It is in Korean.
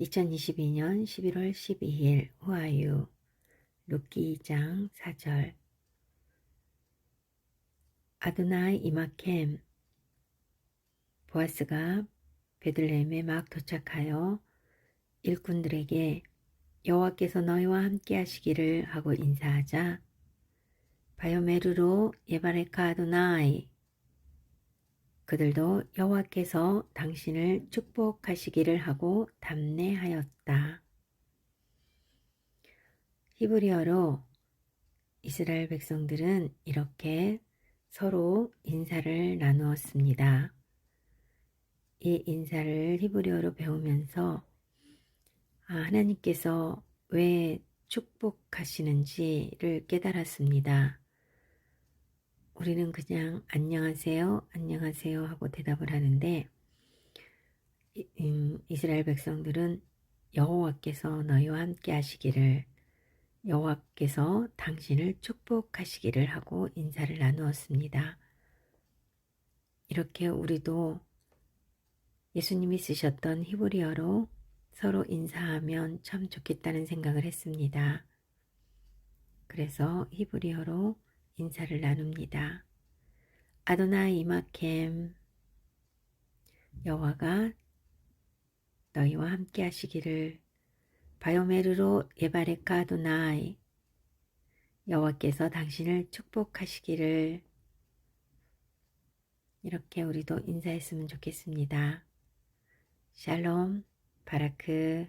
2022년 11월 12일 후아유. 루키 2장 4절. 아도나이 이마켐 보아스가 베들레헴에 막 도착하여 일꾼들에게 여호와께서 너희와 함께 하시기를 하고 인사하자. 바요메르로 예바레카 아도나이 그들도 여호와께서 당신을 축복하시기를 하고 답례하였다. 히브리어로 이스라엘 백성들은 이렇게 서로 인사를 나누었습니다. 이 인사를 히브리어로 배우면서 아, 하나님께서 왜 축복하시는지를 깨달았습니다. 우리는 그냥 안녕하세요, 안녕하세요 하고 대답을 하는데 음, 이스라엘 백성들은 여호와께서 너희와 함께 하시기를 여호와께서 당신을 축복하시기를 하고 인사를 나누었습니다. 이렇게 우리도 예수님이 쓰셨던 히브리어로 서로 인사하면 참 좋겠다는 생각을 했습니다. 그래서 히브리어로 인사를 나눕니다. 아도나이 이마켐 여호와가 너희와 함께 하시기를 바요메르로 예바레카 아도나이 여호와께서 당신을 축복하시기를 이렇게 우리도 인사했으면 좋겠습니다. 샬롬 바라크